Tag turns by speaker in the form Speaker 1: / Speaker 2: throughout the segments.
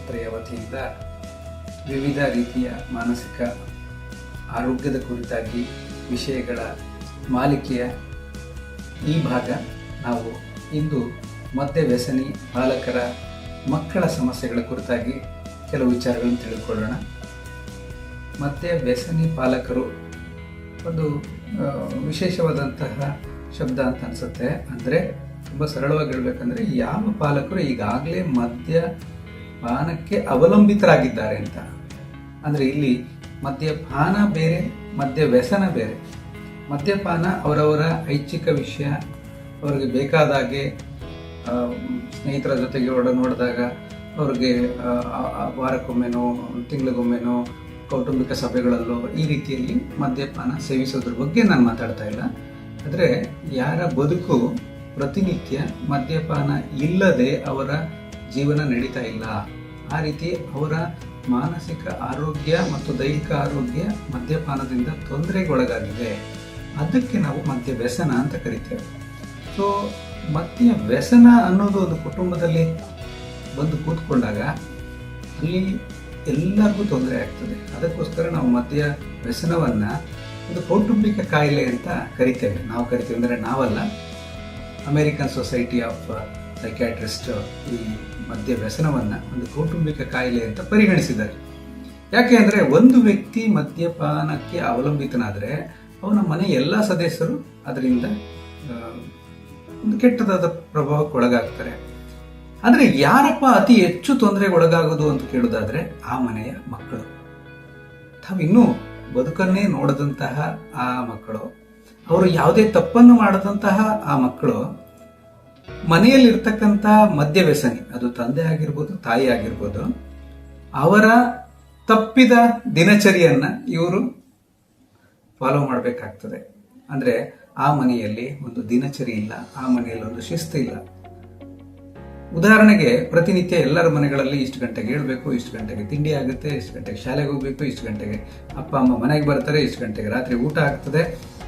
Speaker 1: ಆಸ್ಪತ್ರೆಯ ವತಿಯಿಂದ ವಿವಿಧ ರೀತಿಯ ಮಾನಸಿಕ ಆರೋಗ್ಯದ ಕುರಿತಾಗಿ ವಿಷಯಗಳ ಮಾಲಿಕೆಯ ಈ ಭಾಗ ನಾವು ಇಂದು ಮದ್ಯ ವ್ಯಸನಿ ಬಾಲಕರ ಮಕ್ಕಳ ಸಮಸ್ಯೆಗಳ ಕುರಿತಾಗಿ ಕೆಲವು ವಿಚಾರಗಳನ್ನು ತಿಳಿದುಕೊಳ್ಳೋಣ. ಮದ್ಯ ವ್ಯಸನಿ ಪಾಲಕರು ಒಂದು ವಿಶೇಷವಾದಂತಹ ಶಬ್ದ ಅಂತ ಅನಿಸುತ್ತೆ. ಅಂದರೆ ತುಂಬ ಸರಳವಾಗಿ ಹೇಳಬೇಕಂದ್ರೆ ಯಾವ ಪಾಲಕರು ಈಗಾಗಲೇ ಮದ್ಯ ಪಾನಕ್ಕೆ ಅವಲಂಬಿತರಾಗಿದ್ದಾರೆ ಅಂತ. ಅಂದರೆ ಇಲ್ಲಿ ಮದ್ಯಪಾನ ಬೇರೆ ಮದ್ಯ ವ್ಯಸನ ಬೇರೆ. ಮದ್ಯಪಾನ ಅವರವರ ಐಚ್ಛಿಕ ವಿಷಯ, ಅವರಿಗೆ ಬೇಕಾದಾಗೆ ಸ್ನೇಹಿತರ ಜೊತೆಗೆ ಒಡ ನೋಡಿದಾಗ ಅವ್ರಿಗೆ ವಾರಕ್ಕೊಮ್ಮೆನೋ, ತಿಂಗಳಿಗೊಮ್ಮೆನೋ, ಕೌಟುಂಬಿಕ ಸಭೆಗಳಲ್ಲೋ ಈ ರೀತಿಯಲ್ಲಿ ಮದ್ಯಪಾನ ಸೇವಿಸೋದ್ರ ಬಗ್ಗೆ ನಾನು ಮಾತಾಡ್ತಾ ಇಲ್ಲ. ಆದರೆ ಯಾರ ಬದುಕು ಪ್ರತಿನಿತ್ಯ ಮದ್ಯಪಾನ ಇಲ್ಲದೆ ಅವರ ಜೀವನ ನಡೀತಾ ಇಲ್ಲ. ಆ ರೀತಿ ಅವರ ಮಾನಸಿಕ ಆರೋಗ್ಯ ಮತ್ತು ದೈಹಿಕ ಆರೋಗ್ಯ ಮದ್ಯಪಾನದಿಂದ ತೊಂದರೆಗೊಳಗಾಗಿದೆ. ಅದಕ್ಕೆ ನಾವು ಮದ್ಯ ವ್ಯಸನ ಅಂತ ಕರಿತೇವೆ. ಸೊ ಮದ್ಯ ವ್ಯಸನ ಅನ್ನೋದು ಒಂದು ಕುಟುಂಬದಲ್ಲಿ ಬಂದು ಕೂತ್ಕೊಂಡಾಗ ಅಲ್ಲಿ ಎಲ್ಲರಿಗೂ ತೊಂದರೆ ಆಗ್ತದೆ. ಅದಕ್ಕೋಸ್ಕರ ನಾವು ಮದ್ಯ ವ್ಯಸನವನ್ನು ಒಂದು ಕೌಟುಂಬಿಕ ಕಾಯಿಲೆ ಅಂತ ಕರಿತೇವೆ. ನಾವು ಕರಿತೇವೆ ಅಂದರೆ ನಾವಲ್ಲ. ಅಮೇರಿಕನ್ ಸೊಸೈಟಿ ಆಫ್ ಸೈಕ್ಯಾಟ್ರಿಸ್ಟ್ ಈ ಮದ್ಯ ವ್ಯಸನವನ್ನ ಒಂದು ಕೌಟುಂಬಿಕ ಕಾಯಿಲೆ ಅಂತ ಪರಿಗಣಿಸಿದ್ದಾರೆ. ಯಾಕೆ ಅಂದರೆ ಒಂದು ವ್ಯಕ್ತಿ ಮದ್ಯಪಾನಕ್ಕೆ ಅವಲಂಬಿತನಾದರೆ ಅವನ ಮನೆ ಎಲ್ಲ ಸದಸ್ಯರು ಅದರಿಂದ ಒಂದು ಕೆಟ್ಟದಾದ ಪ್ರಭಾವಕ್ಕೆ ಒಳಗಾಗ್ತಾರೆ. ಆದರೆ ಯಾರಪ್ಪ ಅತಿ ಹೆಚ್ಚು ತೊಂದರೆಗೆ ಒಳಗಾಗೋದು ಅಂತ ಕೇಳೋದಾದರೆ ಆ ಮನೆಯ ಮಕ್ಕಳು. ತಾವಿನ್ನೂ ಬದುಕನ್ನೇ ನೋಡದಂತಹ ಆ ಮಕ್ಕಳು, ಅವರು ಯಾವುದೇ ತಪ್ಪನ್ನು ಮಾಡದಂತಹ ಆ ಮಕ್ಕಳು ಮನೆಯಲ್ಲಿರ್ತಕ್ಕಂಥ ಮದ್ಯ ವ್ಯಸನಿ ಅದು ತಂದೆ ಆಗಿರ್ಬೋದು, ತಾಯಿ ಆಗಿರ್ಬೋದು, ಅವರ ತಪ್ಪಿದ ದಿನಚರಿಯನ್ನ ಇವರು ಫಾಲೋ ಮಾಡಬೇಕಾಗ್ತದೆ. ಅಂದ್ರೆ ಆ ಮನೆಯಲ್ಲಿ ಒಂದು ದಿನಚರಿ ಇಲ್ಲ, ಆ ಮನೆಯಲ್ಲಿ ಒಂದು ಶಿಸ್ತು ಇಲ್ಲ. ಉದಾಹರಣೆಗೆ, ಪ್ರತಿನಿತ್ಯ ಎಲ್ಲರ ಮನೆಗಳಲ್ಲಿ ಇಷ್ಟು ಗಂಟೆಗೆ ಹೇಳಬೇಕು ಇಷ್ಟು ಗಂಟೆಗೆ ತಿಂಡಿ ಆಗುತ್ತೆ, ಇಷ್ಟು ಗಂಟೆಗೆ ಶಾಲೆಗೆ ಹೋಗಬೇಕು, ಇಷ್ಟು ಗಂಟೆಗೆ ಅಪ್ಪ, ಅಮ್ಮ ಮನೆಗೆ ಬರ್ತಾರೆ, ಇಷ್ಟು ಗಂಟೆಗೆ ರಾತ್ರಿ ಊಟ ಆಗ್ತದೆ.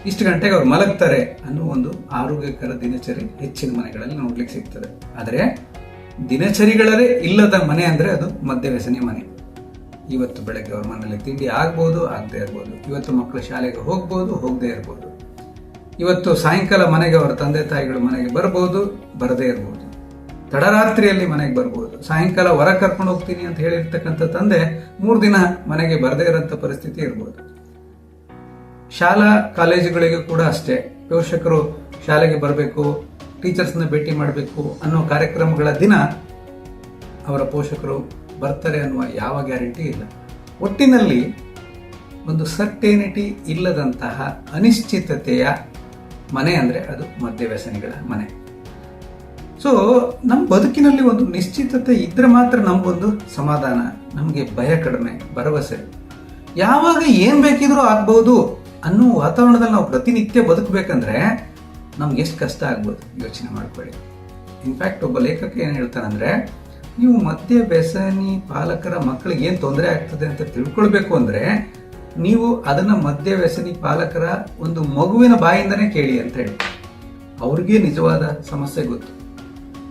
Speaker 1: ಇಷ್ಟು ಗಂಟೆಗೆ ಅವ್ರು ಮಲಗ್ತಾರೆ ಅನ್ನೋ ಒಂದು ಆರೋಗ್ಯಕರ ದಿನಚರಿ ಹೆಚ್ಚಿನ ಮನೆಗಳಲ್ಲಿ ನೋಡ್ಲಿಕ್ಕೆ ಸಿಗ್ತದೆ. ಆದರೆ ದಿನಚರಿಗಳೇ ಇಲ್ಲದ ಮನೆ ಅಂದರೆ ಅದು ಮದ್ಯವ್ಯಸನಿ ಮನೆ. ಇವತ್ತು ಬೆಳಗ್ಗೆ ಅವ್ರ ಮನೆಯಲ್ಲಿ ತಿಂಡಿ ಆಗ್ಬೋದು, ಆಗದೆ ಇರ್ಬೋದು. ಇವತ್ತು ಮಕ್ಕಳು ಶಾಲೆಗೆ ಹೋಗ್ಬೋದು, ಹೋಗದೆ ಇರ್ಬೋದು. ಇವತ್ತು ಸಾಯಂಕಾಲ ಮನೆಗೆ ಅವರ ತಂದೆ ತಾಯಿಗಳು ಮನೆಗೆ ಬರ್ಬೋದು, ಬರದೇ ಇರ್ಬೋದು. ತಡರಾತ್ರಿಯಲ್ಲಿ ಮನೆಗೆ ಬರ್ಬೋದು. ಸಾಯಂಕಾಲ ಹೊರ ಕರ್ಕೊಂಡು ಹೋಗ್ತೀನಿ ಅಂತ ಹೇಳಿರ್ತಕ್ಕಂಥ ತಂದೆ ಮೂರು ದಿನ ಮನೆಗೆ ಬರದೇ ಇರೋಂಥ ಪರಿಸ್ಥಿತಿ ಇರ್ಬೋದು. ಶಾಲಾ ಕಾಲೇಜುಗಳಿಗೆ ಕೂಡ ಅಷ್ಟೇ. ಪೋಷಕರು ಶಾಲೆಗೆ ಬರಬೇಕು ಟೀಚರ್ಸ್ನ ಭೇಟಿ ಮಾಡಬೇಕು ಅನ್ನೋ ಕಾರ್ಯಕ್ರಮಗಳ ದಿನ ಅವರ ಪೋಷಕರು ಬರ್ತಾರೆ ಅನ್ನುವ ಯಾವ ಗ್ಯಾರಂಟಿ ಇಲ್ಲ. ಒಟ್ಟಿನಲ್ಲಿ ಒಂದು ಸರ್ಟೇನಿಟಿ ಇಲ್ಲದಂತಹ ಅನಿಶ್ಚಿತತೆಯ ಮನೆ ಅಂದರೆ ಅದು ಮದ್ಯವ್ಯಸನಿಗಳ ಮನೆ. ಸೊ ನಮ್ಮ ಬದುಕಿನಲ್ಲಿ ಒಂದು ನಿಶ್ಚಿತತೆ ಇದ್ರೆ ಮಾತ್ರ ನಮಗೊಂದು ಸಮಾಧಾನ, ನಮಗೆ ಭಯ ಕಡಿಮೆ, ಭರವಸೆ. ಯಾವಾಗ ಏನು ಬೇಕಿದ್ರೂ ಆಗ್ಬಹುದು ಅನ್ನೋ ವಾತಾವರಣದಲ್ಲಿ ನಾವು ಪ್ರತಿನಿತ್ಯ ಬದುಕಬೇಕಂದ್ರೆ ನಮ್ಗೆ ಎಷ್ಟು ಕಷ್ಟ ಆಗ್ಬೋದು? ಯೋಚನೆ ಮಾಡ್ಕೊಳ್ಳಿ. ಇನ್ಫ್ಯಾಕ್ಟ್ ಒಬ್ಬ ಲೇಖಕ ಏನು ಹೇಳ್ತಾನಂದ್ರೆ ನೀವು ಮದ್ಯ ವ್ಯಸನಿ ಪಾಲಕರ ಮಕ್ಕಳಿಗೆ ಏನು ತೊಂದರೆ ಆಗ್ತದೆ ಅಂತ ತಿಳ್ಕೊಳ್ಬೇಕು ಅಂದರೆ, ನೀವು ಅದನ್ನು ಮದ್ಯ ವ್ಯಸನಿ ಪಾಲಕರ ಒಂದು ಮಗುವಿನ ಬಾಯಿಂದನೇ ಕೇಳಿ ಅಂತ ಹೇಳಿ. ಅವ್ರಿಗೆ ನಿಜವಾದ ಸಮಸ್ಯೆ ಗೊತ್ತು.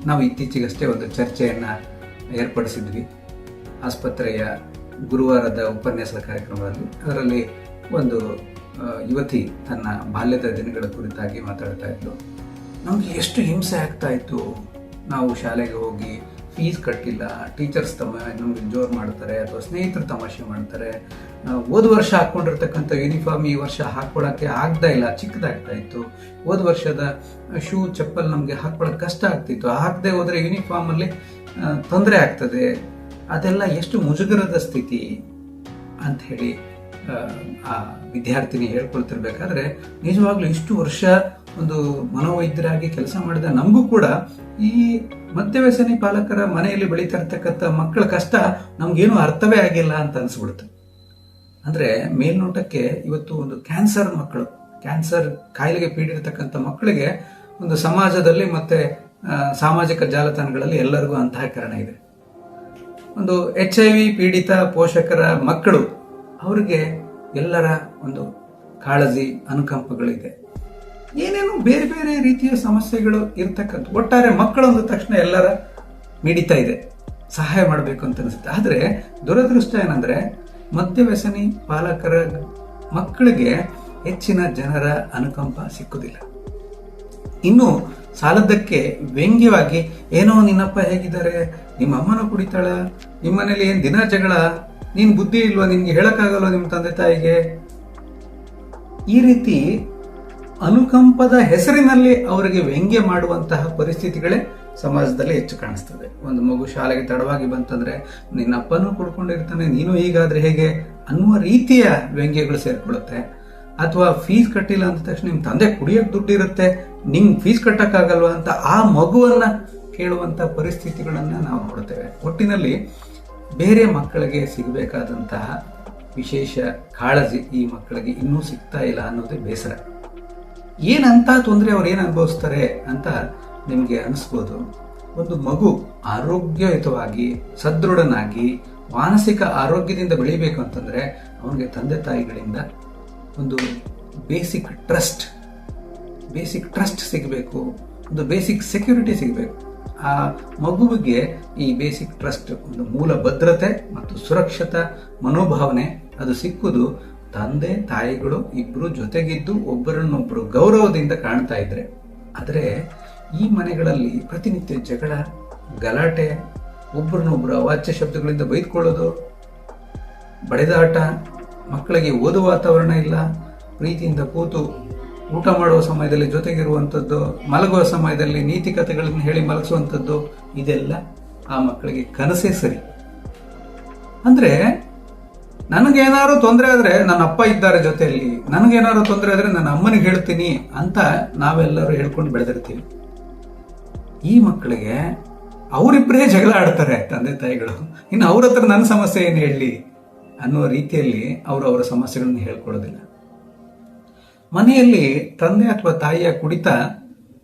Speaker 1: ನಾವು ಇತ್ತೀಚೆಗಷ್ಟೇ ಒಂದು ಚರ್ಚೆಯನ್ನು ಏರ್ಪಡಿಸಿದ್ವಿ. ಆಸ್ಪತ್ರೆಯ ಗುರುವಾರದ ಉಪನ್ಯಾಸದ ಕಾರ್ಯಕ್ರಮದಲ್ಲಿ. ಅದರಲ್ಲಿ ಒಂದು ಯುವತಿ ತನ್ನ ಬಾಲ್ಯದ ದಿನಗಳ ಕುರಿತಾಗಿ ಮಾತಾಡ್ತಾ ಇದ್ಲು ನಮಗೆ ಎಷ್ಟು ಹಿಂಸೆ ಆಗ್ತಾ ಇತ್ತು. ನಾವು ಶಾಲೆಗೆ ಹೋಗಿ ಫೀಸ್ ಕಟ್ಟಿಲ್ಲ, ಟೀಚರ್ಸ್ ತಮ್ಮ ನಮ್ಗೆ ಜೋರ್ ಮಾಡ್ತಾರೆ, ಅಥವಾ ಸ್ನೇಹಿತರು ತಮಾಷೆ ಮಾಡ್ತಾರೆ. ಹೋದ ವರ್ಷ ಹಾಕೊಂಡಿರ್ತಕ್ಕಂಥ ಯೂನಿಫಾರ್ಮ್ ಈ ವರ್ಷ ಹಾಕೊಳಕ್ಕೆ ಆಗ್ತಾ ಇಲ್ಲ, ಚಿಕ್ಕದಾಗ್ತಾ ಇತ್ತು. ಹೋದ ವರ್ಷದ ಶೂ, ಚಪ್ಪಲ್ ನಮಗೆ ಹಾಕೊಳ್ಳೋಕೆ ಕಷ್ಟ ಆಗ್ತಿತ್ತು. ಹಾಕದೆ ಹೋದ್ರೆ ಯೂನಿಫಾರ್ಮ್ ಅಲ್ಲಿ ತೊಂದರೆ ಆಗ್ತದೆ. ಅದೆಲ್ಲ ಎಷ್ಟು ಮುಜುಗರದ ಸ್ಥಿತಿ? ಅಂತ ಹೇಳಿ ಆ ವಿದ್ಯಾರ್ಥಿನಿ ಹೇಳ್ಕೊಳ್ತಿರ್ಬೇಕಾದ್ರೆ, ನಿಜವಾಗ್ಲೂ ಇಷ್ಟು ವರ್ಷ ಒಂದು ಮನೋವೈದ್ಯರಾಗಿ ಕೆಲಸ ಮಾಡಿದ ನಮಗೂ ಕೂಡ ಈ ಮದ್ಯವ್ಯಸನಿ ಪಾಲಕರ ಮನೆಯಲ್ಲಿ ಬೆಳೀತಾ ಇರ್ತಕ್ಕಂಥ ಮಕ್ಕಳ ಕಷ್ಟ ನಮ್ಗೇನು ಅರ್ಥವೇ ಆಗಿಲ್ಲ ಅಂತ ಅನ್ಸ್ಬಿಡುತ್ತೆ. ಅಂದ್ರೆ ಮೇಲ್ನೋಟಕ್ಕೆ ಇವತ್ತು ಒಂದು ಕ್ಯಾನ್ಸರ್ ಮಕ್ಕಳು, ಕ್ಯಾನ್ಸರ್ ಕಾಯಿಲೆಗೆ ಪೀಡಿರ್ತಕ್ಕಂಥ ಮಕ್ಕಳಿಗೆ ಒಂದು ಸಮಾಜದಲ್ಲಿ ಮತ್ತೆ ಸಾಮಾಜಿಕ ಜಾಲತಾಣಗಳಲ್ಲಿ ಎಲ್ಲರಿಗೂ ಅಂತಃಕರಣ ಇದೆ. ಒಂದು ಎಚ್ ಐ ವಿ ಪೀಡಿತ ಪೋಷಕರ ಮಕ್ಕಳು, ಅವರಿಗೆ ಎಲ್ಲರ ಒಂದು ಕಾಳಜಿ ಅನುಕಂಪಗಳಿದೆ. ಏನೇನು ಬೇರೆ ಬೇರೆ ರೀತಿಯ ಸಮಸ್ಯೆಗಳು ಇರ್ತಕ್ಕಂಥ, ಒಟ್ಟಾರೆ ಮಕ್ಕಳು ಅಂದ ತಕ್ಷಣ ಎಲ್ಲರ ಮಿಡಿತಾ ಇದೆ. ಸಹಾಯ ಮಾಡಬೇಕು ಅಂತ ಅನಿಸುತ್ತೆ. ಆದರೆ ದುರದೃಷ್ಟ ಏನಂದ್ರೆ ಮದ್ಯವ್ಯಸನಿ ಪಾಲಕರ ಮಕ್ಕಳಿಗೆ ಹೆಚ್ಚಿನ ಜನರ ಅನುಕಂಪ ಸಿಕ್ಕುದಿಲ್ಲ. ಇನ್ನು ಸಾಲದ್ದಕ್ಕೆ ವ್ಯಂಗ್ಯವಾಗಿ, ಏನೋ ನಿನ್ನಪ್ಪ ಹೇಗಿದ್ದಾರೆ? ನಿಮ್ಮ ಅಮ್ಮನ ಕುಡಿತಾಳ? ನಿಮ್ಮನೇಲಿ ಏನು ಏನ್ ದಿನ ಜಗಳ ನೀನು ಬುದ್ಧಿ ಇಲ್ವಾ? ನಿನ್ಗೆ ಹೇಳೋಕ್ಕಾಗಲ್ವ ನಿಮ್ಮ ತಂದೆ ತಾಯಿಗೆ? ಈ ರೀತಿ ಅನುಕಂಪದ ಹೆಸರಿನಲ್ಲಿ ಅವರಿಗೆ ವ್ಯಂಗ್ಯ ಮಾಡುವಂತಹ ಪರಿಸ್ಥಿತಿಗಳೇ ಸಮಾಜದಲ್ಲಿ ಹೆಚ್ಚು ಕಾಣಿಸ್ತದೆ. ಒಂದು ಮಗು ಶಾಲೆಗೆ ತಡವಾಗಿ ಬಂತಂದ್ರೆ ನಿನ್ನಪ್ಪನೂ ಕುಡ್ಕೊಂಡಿರ್ತಾನೆ ನೀನು ಹೀಗಾದ್ರೆ ಹೇಗೆ ಅನ್ನುವ ರೀತಿಯ ವ್ಯಂಗ್ಯಗಳು ಸೇರ್ಕೊಳ್ಳುತ್ತೆ. ಅಥವಾ ಫೀಸ್ ಕಟ್ಟಿಲ್ಲ ಅಂದ ತಕ್ಷಣ ನಿಮ್ ತಂದೆ ಕುಡಿಯೋಕ್ ದುಡ್ಡು ಇರುತ್ತೆ ನಿಂಗ್ ಫೀಸ್ ಕಟ್ಟಕ್ಕಾಗಲ್ವಾ ಅಂತ ಆ ಮಗುವನ್ನ ಕೇಳುವಂತ ಪರಿಸ್ಥಿತಿಗಳನ್ನ ನಾವು ನೋಡ್ತೇವೆ. ಒಟ್ಟಿನಲ್ಲಿ ಬೇರೆ ಮಕ್ಕಳಿಗೆ ಸಿಗಬೇಕಾದಂತಹ ವಿಶೇಷ ಕಾಳಜಿ ಈ ಮಕ್ಕಳಿಗೆ ಇನ್ನೂ ಸಿಗ್ತಾ ಇಲ್ಲ ಅನ್ನೋದೇ ಬೇಸರ. ಏನಂತ ತೊಂದರೆ ಅವ್ರು ಏನು ಅನುಭವಿಸ್ತಾರೆ ಅಂತ ನಿಮಗೆ ಅನಿಸ್ಬೋದು? ಒಂದು ಮಗು ಆರೋಗ್ಯಯುತವಾಗಿ, ಸದೃಢನಾಗಿ, ಮಾನಸಿಕ ಆರೋಗ್ಯದಿಂದ ಬೆಳೀಬೇಕು ಅಂತಂದರೆ ಅವನಿಗೆ ತಂದೆ ತಾಯಿಗಳಿಂದ ಒಂದು ಬೇಸಿಕ್ ಟ್ರಸ್ಟ್ ಬೇಸಿಕ್ ಟ್ರಸ್ಟ್ ಸಿಗಬೇಕು, ಒಂದು ಬೇಸಿಕ್ ಸೆಕ್ಯೂರಿಟಿ ಸಿಗಬೇಕು. ಆ ಮಗುವಿಗೆ ಈ ಬೇಸಿಕ್ ಟ್ರಸ್ಟ್ ಒಂದು ಮೂಲ ಭದ್ರತೆ ಮತ್ತು ಸುರಕ್ಷತಾ ಮನೋಭಾವನೆ ಅದು ಸಿಕ್ಕುದು ತಂದೆ, ತಾಯಿಗಳು ಇಬ್ಬರು ಜೊತೆಗಿದ್ದು ಒಬ್ಬರನ್ನೊಬ್ಬರು ಗೌರವದಿಂದ ಕಾಣ್ತಾ ಇದ್ರೆ. ಆದರೆ ಈ ಮನೆಗಳಲ್ಲಿ ಪ್ರತಿನಿತ್ಯ ಜಗಳ, ಗಲಾಟೆ ಒಬ್ಬರನ್ನೊಬ್ಬರು ಅವಾಚ್ಯ ಶಬ್ದಗಳಿಂದ ಬೈದ್ಕೊಳ್ಳೋದು, ಬಡೆದಾಟ, ಮಕ್ಕಳಿಗೆ ಓದುವ ವಾತಾವರಣ ಇಲ್ಲ, ಪ್ರೀತಿಯಿಂದ ಕೂತು ಊಟ ಮಾಡುವ ಸಮಯದಲ್ಲಿ ಜೊತೆಗಿರುವಂಥದ್ದು, ಮಲಗುವ ಸಮಯದಲ್ಲಿ ನೀತಿ ಕಥೆಗಳನ್ನು ಹೇಳಿ ಮಲಗಿಸುವಂಥದ್ದು, ಇದೆಲ್ಲ ಆ ಮಕ್ಕಳಿಗೆ ಕನಸೇ ಸರಿ. ಅಂದ್ರೆ ನನಗೇನಾದ್ರು ತೊಂದರೆ ಆದ್ರೆ ನನ್ನ ಅಪ್ಪ ಇದ್ದಾರೆ ಜೊತೆಯಲ್ಲಿ, ನನಗೇನಾದ್ರು ತೊಂದರೆ ಆದ್ರೆ ನನ್ನ ಅಮ್ಮನಿಗೆ ಹೇಳ್ತೀನಿ ಅಂತ ನಾವೆಲ್ಲರೂ ಹೇಳ್ಕೊಂಡು ಬೆಳೆದಿರ್ತೀವಿ. ಈ ಮಕ್ಕಳಿಗೆ ಅವರಿಬ್ಬರೇ ಜಗಳ ಆಡ್ತಾರೆ ತಂದೆ ತಾಯಿಗಳು. ಇನ್ನು ಅವ್ರ ಹತ್ರ ನನ್ನ ಸಮಸ್ಯೆ ಏನು ಹೇಳಿ ಅನ್ನೋ ರೀತಿಯಲ್ಲಿ ಅವರು ಅವರ ಸಮಸ್ಯೆಗಳನ್ನು ಹೇಳ್ಕೊಡೋದಿಲ್ಲ. ಮನೆಯಲ್ಲಿ ತಂದೆ ಅಥವಾ ತಾಯಿಯ ಕುಡಿತ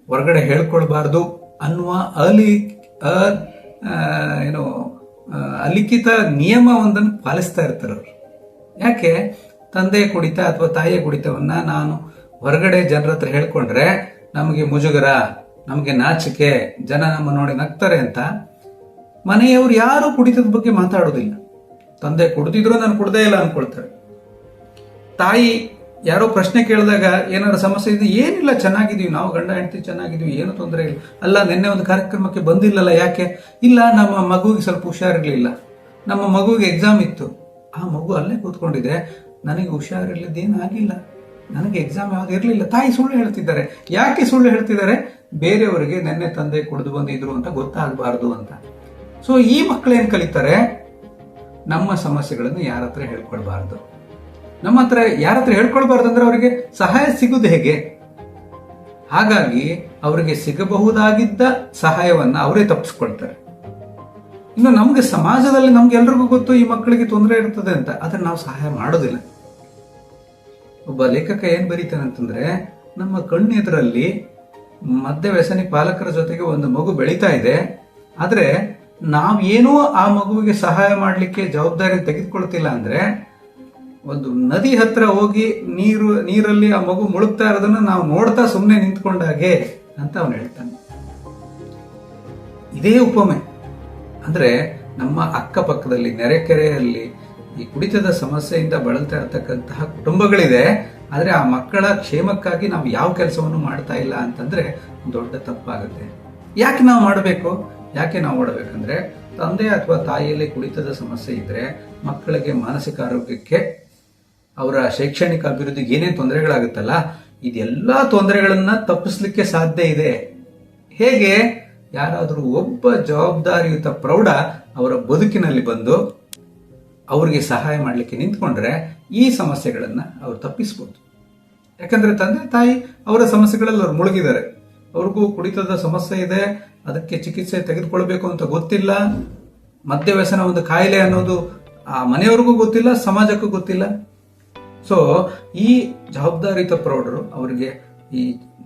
Speaker 1: ಹೊರಗಡೆ ಹೇಳ್ಕೊಳ್ಬಾರ್ದು ಅನ್ನುವ ಅಲಿ, ಅ ಏನು ಅಲಿಖಿತ ಅಲಿಖಿತ ನಿಯಮವೊಂದನ್ನು ಪಾಲಿಸ್ತಾ ಇರ್ತಾರೆ ಅವರು. ಯಾಕೆ? ತಂದೆ ಕುಡಿತ ಅಥವಾ ತಾಯಿಯ ಕುಡಿತವನ್ನ ನಾನು ಹೊರಗಡೆ ಜನರ ಹತ್ರ ಹೇಳ್ಕೊಂಡ್ರೆ ನಮಗೆ ಮುಜುಗರ, ನಮಗೆ ನಾಚಿಕೆ, ಜನ ನಮ್ಮ ನೋಡಿ ನಗ್ತಾರೆ ಅಂತ ಮನೆಯವರು ಯಾರು ಕುಡಿತದ ಬಗ್ಗೆ ಮಾತಾಡೋದಿಲ್ಲ. ತಂದೆ ಕುಡಿದಿದ್ರು ನಾನು ಕುಡ್ದೇ ಇಲ್ಲ ಅನ್ಕೊಳ್ತಾರೆ. ತಾಯಿ ಯಾರೋ ಪ್ರಶ್ನೆ ಕೇಳಿದಾಗ ಏನಾದ್ರು ಸಮಸ್ಯೆ ಇದೆ ಏನಿಲ್ಲ, ಚೆನ್ನಾಗಿದೀವಿ, ನಾವು ಗಂಡ ಹೆಂಡತಿ ಚೆನ್ನಾಗಿದೀವಿ, ಏನು ತೊಂದರೆ ಇಲ್ಲ. ಅಲ್ಲ, ನಿನ್ನೆ ಒಂದು ಕಾರ್ಯಕ್ರಮಕ್ಕೆ ಬಂದಿಲ್ಲಲ್ಲ ಯಾಕೆ? ಇಲ್ಲ, ನಮ್ಮ ಮಗುವಿಗೆ ಸ್ವಲ್ಪ ಹುಷಾರಿರ್ಲಿಲ್ಲ. ನಮ್ಮ ಮಗುವಿಗೆ ಎಕ್ಸಾಮ್ ಇತ್ತು. ಆ ಮಗು ಅಲ್ಲೇ ಕೂತ್ಕೊಂಡಿದೆ ನನಗೆ ಹುಷಾರಿರ್ಲಿದ್ದೇನು ಆಗಿಲ್ಲ ನನಗೆ ಎಕ್ಸಾಮ್ ಯಾವ್ದು ಇರಲಿಲ್ಲ. ತಾಯಿ ಸುಳ್ಳು ಹೇಳ್ತಿದ್ದಾರೆ. ಯಾಕೆ ಸುಳ್ಳು ಹೇಳ್ತಿದ್ದಾರೆ? ಬೇರೆಯವರಿಗೆ ನೆನ್ನೆ ತಂದೆ ಕುಡಿದು ಬಂದಿದ್ರು ಅಂತ ಗೊತ್ತಾಗಬಾರ್ದು ಅಂತ. ಸೊ ಈ ಮಕ್ಕಳೇನು ಕಲಿತಾರೆ? ನಮ್ಮ ಸಮಸ್ಯೆಗಳನ್ನು ಯಾರ ಹತ್ರ ಹೇಳ್ಕೊಳ್ಬಾರ್ದು. ನಮ್ಮ ಹತ್ರ ಯಾರ ಹತ್ರ ಹೇಳ್ಕೊಳ್ಬಾರ್ದು ಅಂದ್ರೆ ಅವರಿಗೆ ಸಹಾಯ ಸಿಗುದು ಹೇಗೆ? ಹಾಗಾಗಿ, ಅವರಿಗೆ ಸಿಗಬಹುದಾಗಿದ್ದ ಸಹಾಯವನ್ನ ಅವರೇ ತಪ್ಪಿಸ್ಕೊಳ್ತಾರೆ. ಇನ್ನು ನಮಗೆ ಸಮಾಜದಲ್ಲಿ ನಮ್ಗೆ ಎಲ್ರಿಗೂ ಗೊತ್ತು ಈ ಮಕ್ಕಳಿಗೆ ತೊಂದರೆ ಇರ್ತದೆ ಅಂತ. ಆದ್ರೆ ನಾವು ಸಹಾಯ ಮಾಡೋದಿಲ್ಲ. ಒಬ್ಬ ಲೇಖಕ ಏನ್ ಬರೀತಾನೆ ಅಂತಂದ್ರೆ, ನಮ್ಮ ಕಣ್ಣೆದುರಲ್ಲಿ ಮದ್ಯ ವ್ಯಸನಿ ಪಾಲಕರ ಜೊತೆಗೆ ಒಂದು ಮಗು ಬೆಳೀತಾ ಇದೆ. ಆದ್ರೆ ನಾವೇನೂ ಆ ಮಗುವಿಗೆ ಸಹಾಯ ಮಾಡಲಿಕ್ಕೆ ಜವಾಬ್ದಾರಿ ತೆಗೆದುಕೊಳ್ತಿಲ್ಲ ಅಂದ್ರೆ, ಒಂದು ನದಿ ಹತ್ರ ಹೋಗಿ ನೀರು, ನೀರಲ್ಲಿ ಆ ಮಗು ಮುಳುಗ್ತಾ ಇರೋದನ್ನ ನಾವು ನೋಡ್ತಾ ಸುಮ್ಮನೆ ನಿಂತ್ಕೊಂಡಾಗೆ ಅಂತ ಅವನು ಹೇಳ್ತಾನೆ. ಇದೇ ಉಪಮೆ. ಅಂದ್ರೆ ನಮ್ಮ ಅಕ್ಕಪಕ್ಕದಲ್ಲಿ, ನೆರೆಕೆರೆಯಲ್ಲಿ ಈ ಕುಡಿತದ ಸಮಸ್ಯೆಯಿಂದ ಬಳಲ್ತಾ ಇರತಕ್ಕಂತಹ ಕುಟುಂಬಗಳಿದೆ. ಆದರೆ ಆ ಮಕ್ಕಳ ಕ್ಷೇಮಕ್ಕಾಗಿ ನಾವು ಯಾವ ಕೆಲಸವನ್ನು ಮಾಡ್ತಾ ಇಲ್ಲ ಅಂತಂದ್ರೆ ದೊಡ್ಡ ತಪ್ಪಾಗುತ್ತೆ. ಯಾಕೆ ನಾವು ಮಾಡಬೇಕು? ಯಾಕೆ ನಾವು ಮಾಡಬೇಕಂದ್ರೆ ತಂದೆ ಅಥವಾ ತಾಯಿಯಲ್ಲಿ ಕುಡಿತದ ಸಮಸ್ಯೆ ಇದ್ರೆ ಮಕ್ಕಳಿಗೆ ಮಾನಸಿಕ ಆರೋಗ್ಯಕ್ಕೆ, ಅವರ ಶೈಕ್ಷಣಿಕ ಅಭಿವೃದ್ಧಿಗೆ ಏನೇ ತೊಂದರೆಗಳಾಗುತ್ತಲ್ಲ, ಇದೆಲ್ಲ ತೊಂದರೆಗಳನ್ನು ತಪ್ಪಿಸ್ಲಿಕ್ಕೆ ಸಾಧ್ಯ ಇದೆ. ಹೇಗೆ? ಯಾರಾದರೂ ಒಬ್ಬ ಜವಾಬ್ದಾರಿಯುತ ಪ್ರೌಢ ಅವರ ಬದುಕಿನಲ್ಲಿ ಬಂದು ಅವರಿಗೆ ಸಹಾಯ ಮಾಡಲಿಕ್ಕೆ ನಿಂತ್ಕೊಂಡ್ರೆ ಈ ಸಮಸ್ಯೆಗಳನ್ನು ಅವರು ತಪ್ಪಿಸ್ಬೋದು. ಯಾಕಂದರೆ ತಂದೆ ತಾಯಿ ಅವರ ಸಮಸ್ಯೆಗಳಲ್ಲಿ ಅವ್ರು ಮುಳುಗಿದ್ದಾರೆ. ಅವ್ರಿಗೂ ಕುಡಿತದ ಸಮಸ್ಯೆ ಇದೆ, ಅದಕ್ಕೆ ಚಿಕಿತ್ಸೆ ತೆಗೆದುಕೊಳ್ಬೇಕು ಅಂತ ಗೊತ್ತಿಲ್ಲ ಮದ್ಯವ್ಯಸನ ಒಂದು ಕಾಯಿಲೆ ಅನ್ನೋದು ಆ ಮನೆಯವ್ರಿಗೂ ಗೊತ್ತಿಲ್ಲ, ಸಮಾಜಕ್ಕೂ ಗೊತ್ತಿಲ್ಲ. ಸೊ ಈ ಜವಾಬ್ದಾರಿತ ಪ್ರೌಢರು ಅವರಿಗೆ ಈ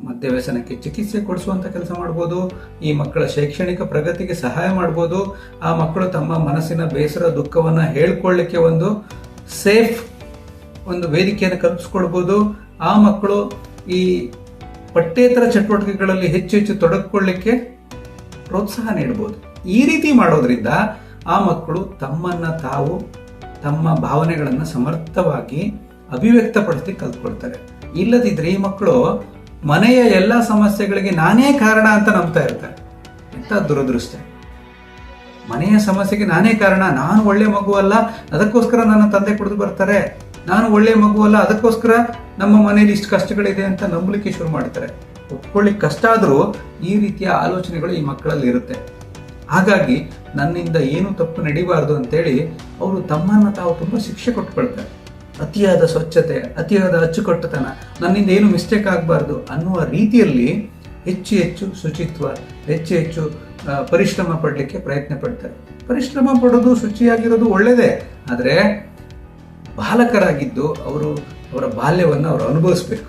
Speaker 1: ಮದ್ಯ ವ್ಯಸನಕ್ಕೆ ಚಿಕಿತ್ಸೆ ಕೊಡಿಸುವಂಥ ಕೆಲಸ ಮಾಡ್ಬೋದು, ಈ ಮಕ್ಕಳ ಶೈಕ್ಷಣಿಕ ಪ್ರಗತಿಗೆ ಸಹಾಯ ಮಾಡ್ಬೋದು, ಆ ಮಕ್ಕಳು ತಮ್ಮ ಮನಸ್ಸಿನ ಬೇಸರ ದುಃಖವನ್ನು ಹೇಳ್ಕೊಳ್ಳಿಕ್ಕೆ ಒಂದು ಸೇಫ್ ಒಂದು ವೇದಿಕೆಯನ್ನು ಕಲ್ಪಿಸ್ಕೊಳ್ಬೋದು ಆ ಮಕ್ಕಳು ಈ ಪಠ್ಯೇತರ ಚಟುವಟಿಕೆಗಳಲ್ಲಿ ಹೆಚ್ಚು ಹೆಚ್ಚು ತೊಡಗಿಕೊಳ್ಳಿಕ್ಕೆ ಪ್ರೋತ್ಸಾಹ ನೀಡ್ಬೋದು. ಈ ರೀತಿ ಮಾಡೋದ್ರಿಂದ ಆ ಮಕ್ಕಳು ತಮ್ಮನ್ನು ತಾವು ತಮ್ಮ ಭಾವನೆಗಳನ್ನು ಸಮರ್ಥವಾಗಿ ಅಭಿವ್ಯಕ್ತಪಡಿಸಿ ಕಲ್ತ್ಕೊಳ್ತಾರೆ. ಇಲ್ಲದಿದ್ರೆ ಈ ಮಕ್ಕಳು ಮನೆಯ ಎಲ್ಲ ಸಮಸ್ಯೆಗಳಿಗೆ ನಾನೇ ಕಾರಣ ಅಂತ ನಂಬ್ತಾ ಇರ್ತಾರೆ. ಎಂಥ ದುರದೃಷ್ಟ. ಮನೆಯ ಸಮಸ್ಯೆಗೆ ನಾನೇ ಕಾರಣ, ನಾನು ಒಳ್ಳೆ ಮಗು ಅಲ್ಲ, ಅದಕ್ಕೋಸ್ಕರ ನನ್ನ ತಂದೆ ಕುಡಿದು ಬರ್ತಾರೆ. ನಾನು ಒಳ್ಳೆ ಮಗು ಅಲ್ಲ, ಅದಕ್ಕೋಸ್ಕರ ನಮ್ಮ ಮನೆಯಲ್ಲಿ ಇಷ್ಟು ಕಷ್ಟಗಳಿದೆ ಅಂತ ನಂಬಲಿಕ್ಕೆ ಶುರು ಮಾಡ್ತಾರೆ ಒಪ್ಕೊಳ್ಳಿಕ್ಕೆ ಕಷ್ಟ ಆದರೂ ಈ ರೀತಿಯ ಆಲೋಚನೆಗಳು ಈ ಮಕ್ಕಳಲ್ಲಿ ಇರುತ್ತೆ. ಹಾಗಾಗಿ ನನ್ನಿಂದ ಏನು ತಪ್ಪು ನಡಿಬಾರ್ದು ಅಂತೇಳಿ ಅವರು ತಮ್ಮನ್ನು ತಾವು ತುಂಬ ಶಿಕ್ಷೆ ಕೊಟ್ಕೊಳ್ತಾರೆ. ಅತಿಯಾದ ಸ್ವಚ್ಛತೆ, ಅತಿಯಾದ ಅಚ್ಚುಕಟ್ಟುತನ, ನನ್ನಿಂದ ಏನು ಮಿಸ್ಟೇಕ್ ಆಗಬಾರ್ದು ಅನ್ನುವ ರೀತಿಯಲ್ಲಿ ಹೆಚ್ಚು ಹೆಚ್ಚು ಶುಚಿತ್ವ, ಹೆಚ್ಚು ಹೆಚ್ಚು ಪರಿಶ್ರಮ ಪಡಲಿಕ್ಕೆ ಪ್ರಯತ್ನ ಪಡ್ತಾರೆ. ಪರಿಶ್ರಮ ಪಡೋದು, ಶುಚಿಯಾಗಿರೋದು ಒಳ್ಳೆಯದೇ ಆದರೆ ಬಾಲಕರಾಗಿದ್ದು ಅವರು ಅವರ ಬಾಲ್ಯವನ್ನು ಅವರು ಅನುಭವಿಸ್ಬೇಕು.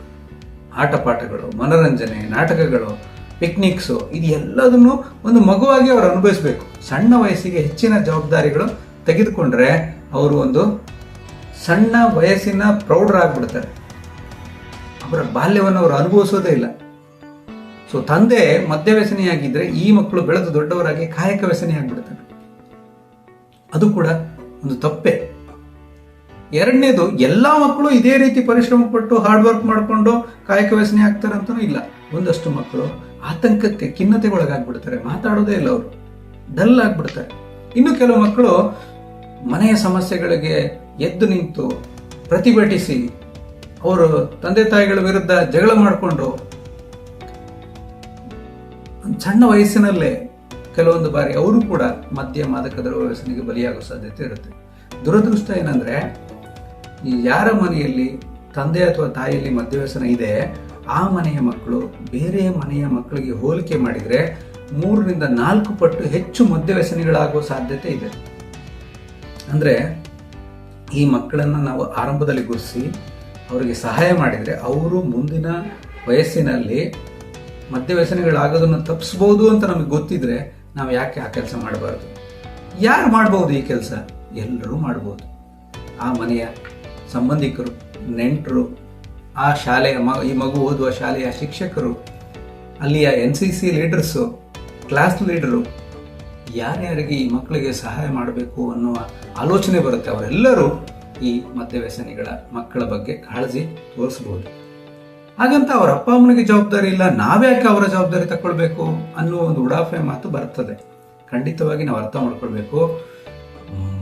Speaker 1: ಆಟ ಪಾಠಗಳು ಮನೋರಂಜನೆ, ನಾಟಕಗಳು ಪಿಕ್ನಿಕ್ಸು ಇದು ಎಲ್ಲದನ್ನು ಒಂದು ಮಗುವಾಗಿ ಅವರು ಅನುಭವಿಸ್ಬೇಕು. ಸಣ್ಣ ವಯಸ್ಸಿಗೆ ಹೆಚ್ಚಿನ ಜವಾಬ್ದಾರಿಗಳು ತೆಗೆದುಕೊಂಡ್ರೆ ಅವರು ಒಂದು ಸಣ್ಣ ವಯಸ್ಸಿನ ಪ್ರೌಢರಾಗ್ಬಿಡ್ತಾರೆ ಅವರ ಬಾಲ್ಯವನ್ನು ಅವರು ಅನುಭವಿಸೋದೇ ಇಲ್ಲ. ಸೊ ತಂದೆ ಮದ್ಯ ವ್ಯಸನಿಯಾಗಿದ್ರೆ ಈ ಮಕ್ಕಳು ಬೆಳೆದು ದೊಡ್ಡವರಾಗಿ ಕಾಯಕ ವ್ಯಸನಿ ಆಗ್ಬಿಡ್ತಾರೆ. ಅದು ಕೂಡ ಒಂದು ತಪ್ಪೆ. ಎರಡನೇದು, ಎಲ್ಲಾ ಮಕ್ಕಳು ಇದೇ ರೀತಿ ಪರಿಶ್ರಮ ಪಟ್ಟು ಹಾರ್ಡ್ ವರ್ಕ್ ಮಾಡಿಕೊಂಡು ಕಾಯಕ ವ್ಯಸನಿ ಆಗ್ತಾರೆ ಅಂತನೂ ಇಲ್ಲ. ಒಂದಷ್ಟು ಮಕ್ಕಳು ಆತಂಕಕ್ಕೆ ಖಿನ್ನತೆಗೊಳಗಾಗ್ಬಿಡ್ತಾರೆ. ಮಾತಾಡೋದೇ ಇಲ್ಲ ಅವರು. ಡಲ್ ಆಗ್ಬಿಡ್ತಾರೆ. ಇನ್ನು ಕೆಲವು ಮಕ್ಕಳು ಮನೆಯ ಸಮಸ್ಯೆಗಳಿಗೆ ಎದ್ದು ನಿಂತು ಪ್ರತಿಭಟಿಸಿ ಅವರು ತಂದೆ ತಾಯಿಗಳ ವಿರುದ್ಧ ಜಗಳ ಮಾಡಿಕೊಂಡು ಸಣ್ಣ ವಯಸ್ಸಿನಲ್ಲೇ ಕೆಲವೊಂದು ಬಾರಿ ಅವರು ಕೂಡ ಮದ್ಯ ಮಾದಕ ದ್ರವ್ಯ ವ್ಯಸನಿಗೆ ಬಲಿಯಾಗೋ ಸಾಧ್ಯತೆ ಇರುತ್ತೆ. ದುರದೃಷ್ಟ ಏನಂದ್ರೆ, ಈ ಯಾರ ಮನೆಯಲ್ಲಿ ತಂದೆ ಅಥವಾ ತಾಯಿಯಲ್ಲಿ ಮದ್ಯ ವ್ಯಸನ ಇದೆ, ಆ ಮನೆಯ ಮಕ್ಕಳು ಬೇರೆ ಮನೆಯ ಮಕ್ಕಳಿಗೆ ಹೋಲಿಕೆ ಮಾಡಿದ್ರೆ ಮೂರರಿಂದ ನಾಲ್ಕು ಪಟ್ಟು ಹೆಚ್ಚು ಮದ್ಯ ವ್ಯಸನಿಗಳಾಗುವ ಸಾಧ್ಯತೆ ಇದೆ. ಅಂದ್ರೆ ಈ ಮಕ್ಕಳನ್ನು ನಾವು ಆರಂಭದಲ್ಲಿ ಗುರುಸಿ ಅವರಿಗೆ ಸಹಾಯ ಮಾಡಿದರೆ ಅವರು ಮುಂದಿನ ವಯಸ್ಸಿನಲ್ಲಿ ಮದ್ಯ ವ್ಯಸನಗಳಾಗೋದನ್ನು ತಪ್ಪಿಸ್ಬೋದು ಅಂತ ನಮಗೆ ಗೊತ್ತಿದ್ರೆ ನಾವು ಯಾಕೆ ಆ ಕೆಲಸ ಮಾಡಬಾರ್ದು? ಯಾರು ಮಾಡ್ಬೋದು ಈ ಕೆಲಸ? ಎಲ್ಲರೂ ಮಾಡ್ಬೋದು. ಆ ಮನೆಯ ಸಂಬಂಧಿಕರು, ನೆಂಟರು, ಆ ಶಾಲೆಯ ಮ, ಈ ಮಗು ಓದುವ ಶಾಲೆಯ ಶಿಕ್ಷಕರು, ಅಲ್ಲಿಯ N C C leaders class leader ಯಾರ್ಯಾರಿಗೆ ಈ ಮಕ್ಕಳಿಗೆ ಸಹಾಯ ಮಾಡಬೇಕು ಅನ್ನುವ ಆಲೋಚನೆ ಬರುತ್ತೆ ಅವರೆಲ್ಲರೂ ಈ ಮದ್ಯ ವ್ಯಸನಿಗಳ ಮಕ್ಕಳ ಬಗ್ಗೆ ಕಾಳಜಿ ತೋರಿಸಬಹುದು ಹಾಗಂತ ಅವರ ಅಪ್ಪ ಅಮ್ಮನಿಗೆ ಜವಾಬ್ದಾರಿ ಇಲ್ಲ ನಾವ್ಯಾಕೆ ಅವರ ಜವಾಬ್ದಾರಿ ತಗೊಳ್ಬೇಕು ಅನ್ನೋ ಒಂದು ಉಡಾಫೆ ಮಾತು ಬರ್ತದೆ. ಖಂಡಿತವಾಗಿ ನಾವು ಅರ್ಥ ಮಾಡ್ಕೊಳ್ಬೇಕು.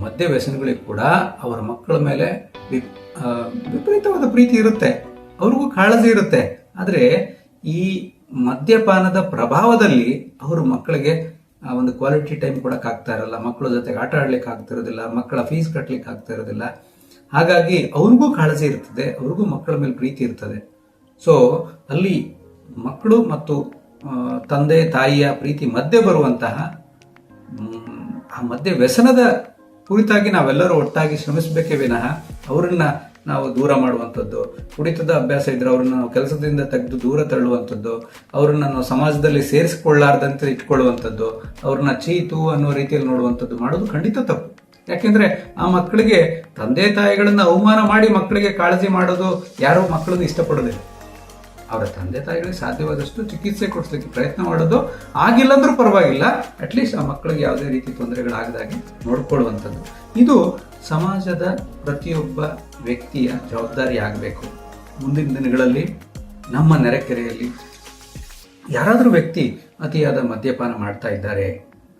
Speaker 1: ಮದ್ಯ ವ್ಯಸನಗಳಿಗೆ ಕೂಡ ಅವರ ಮಕ್ಕಳ ಮೇಲೆ ವಿಪ್- ವಿಪರೀತವಾದ ಪ್ರೀತಿ ಇರುತ್ತೆ. ಅವ್ರಿಗೂ ಕಾಳಜಿ ಇರುತ್ತೆ. ಆದರೆ ಈ ಮದ್ಯಪಾನದ ಪ್ರಭಾವದಲ್ಲಿ ಅವರು ಮಕ್ಕಳಿಗೆ ಆ ಒಂದು ಕ್ವಾಲಿಟಿ ಟೈಮ್ ಕೊಡಕ್ಕೆ ಆಗ್ತಾ ಇರಲ್ಲ. ಮಕ್ಕಳ ಜೊತೆಗೆ ಆಟ ಆಡ್ಲಿಕ್ಕೆ ಆಗ್ತಿರೋದಿಲ್ಲ ಮಕ್ಕಳ ಫೀಸ್ ಕಟ್ಟಲಿಕ್ಕೆ ಆಗ್ತಾ ಇರೋದಿಲ್ಲ. ಹಾಗಾಗಿ ಅವ್ರಿಗೂ ಕಾಳಜಿ ಇರ್ತದೆ, ಅವ್ರಿಗೂ ಮಕ್ಕಳ ಮೇಲೆ ಪ್ರೀತಿ ಇರ್ತದೆ. ಸೊ ಅಲ್ಲಿ ಮಕ್ಕಳು ಮತ್ತು ತಂದೆ, ತಾಯಿಯ ಪ್ರೀತಿ ಮಧ್ಯೆ ಬರುವಂತಹ ಆ ಮಧ್ಯೆ ವ್ಯಸನದ ಕುರಿತಾಗಿ ನಾವೆಲ್ಲರೂ ಒಟ್ಟಾಗಿ ಶ್ರಮಿಸಬೇಕೇ ವಿನಃ, ಅವರನ್ನ ನಾವು ದೂರ ಮಾಡುವಂಥದ್ದು. ಕುಡಿತದ ಅಭ್ಯಾಸ ಇದ್ರೆ ಅವ್ರನ್ನ ನಾವು ಕೆಲಸದಿಂದ ತೆಗೆದು ದೂರ ತಳ್ಳುವಂಥದ್ದು ಅವ್ರನ್ನ ನಾವು ಸಮಾಜದಲ್ಲಿ ಸೇರಿಸಿಕೊಳ್ಳಾರ್ದಂತೆ ಇಟ್ಕೊಳ್ಳುವಂಥದ್ದು. ಅವ್ರನ್ನ ಚೀತು ಅನ್ನೋ ರೀತಿಯಲ್ಲಿ ನೋಡುವಂಥದ್ದು ಮಾಡೋದು ಖಂಡಿತ ತಪ್ಪು. ಯಾಕೆಂದ್ರೆ ಆ ಮಕ್ಕಳಿಗೆ ತಂದೆ ತಾಯಿಗಳನ್ನ ಅವಮಾನ ಮಾಡಿ ಮಕ್ಕಳಿಗೆ ಕಾಳಜಿ ಮಾಡೋದು ಯಾರೋ ಮಕ್ಕಳನ್ನು ಇಷ್ಟಪಡೋದಿಲ್ಲ. ಅವರ ತಂದೆ ತಾಯಿಗಳಿಗೆ ಸಾಧ್ಯವಾದಷ್ಟು ಚಿಕಿತ್ಸೆ ಕೊಡಿಸೋಕ್ಕೆ ಪ್ರಯತ್ನ ಮಾಡೋದು ಆಗಿಲ್ಲ ಅಂದ್ರೂ ಪರವಾಗಿಲ್ಲ ಅಟ್ಲೀಸ್ಟ್ ಆ ಮಕ್ಕಳಿಗೆ ಯಾವುದೇ ರೀತಿ ತೊಂದರೆಗಳಾಗದಾಗೆ ನೋಡ್ಕೊಳ್ಳುವಂಥದ್ದು. ಇದು ಸಮಾಜದ ಪ್ರತಿಯೊಬ್ಬ ವ್ಯಕ್ತಿಯ ಜವಾಬ್ದಾರಿ ಆಗಬೇಕು. ಮುಂದಿನ ದಿನಗಳಲ್ಲಿ, ನಮ್ಮ ನೆರೆಕೆರೆಯಲ್ಲಿ ಯಾರಾದರೂ ವ್ಯಕ್ತಿ ಅತಿಯಾದ ಮದ್ಯಪಾನ ಮಾಡ್ತಾ ಇದ್ದಾರೆ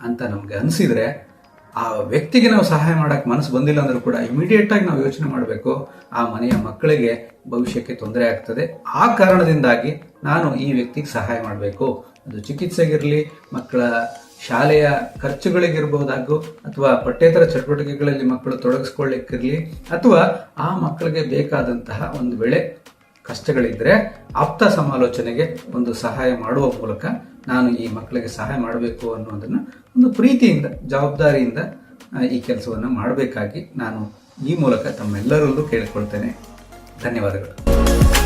Speaker 1: ಅಂತ ನಮಗೆ ಅನಿಸಿದ್ರೆ ಆ ವ್ಯಕ್ತಿಗೆ ನಾವು ಸಹಾಯ ಮಾಡಕ್ ಮನಸ್ಸು ಬಂದಿಲ್ಲ ಅಂದ್ರೂ ಕೂಡ ಇಮಿಡಿಯೇಟ್ ಆಗಿ ನಾವು ಯೋಚನೆ ಮಾಡಬೇಕು. ಆ ಮನೆಯ ಮಕ್ಕಳಿಗೆ ಭವಿಷ್ಯಕ್ಕೆ ತೊಂದರೆ ಆಗ್ತದೆ. ಆ ಕಾರಣದಿಂದಾಗಿ ನಾನು ಈ ವ್ಯಕ್ತಿಗೆ ಸಹಾಯ ಮಾಡಬೇಕು. ಅದು ಚಿಕಿತ್ಸೆಗಿರಲಿ, ಮಕ್ಕಳ ಶಾಲೆಯ ಖರ್ಚುಗಳಿಗಿರಬಹುದಾಗು ಅಥವಾ ಪಠ್ಯೇತರ ಚಟುವಟಿಕೆಗಳಲ್ಲಿ ಮಕ್ಕಳು ತೊಡಗಿಸ್ಕೊಳ್ಳಿಕ್ಕಿರಲಿ, ಅಥವಾ ಆ ಮಕ್ಕಳಿಗೆ ಬೇಕಾದಂತಹ ಒಂದು ವೇಳೆ ಕಷ್ಟಗಳಿದ್ರೆ ಆಪ್ತ ಸಮಾಲೋಚನೆಗೆ ಒಂದು ಸಹಾಯ ಮಾಡುವ ಮೂಲಕ ನಾನು ಈ ಮಕ್ಕಳಿಗೆ ಸಹಾಯ ಮಾಡಬೇಕು ಅನ್ನೋದನ್ನು ಒಂದು ಪ್ರೀತಿಯಿಂದ, ಜವಾಬ್ದಾರಿಯಿಂದ ಈ ಕೆಲಸವನ್ನು ಮಾಡಬೇಕಾಗಿ ನಾನು ಈ ಮೂಲಕ ತಮ್ಮೆಲ್ಲರಲ್ಲೂ ಕೇಳಿಕೊಳ್ತೇನೆ. ಧನ್ಯವಾದಗಳು.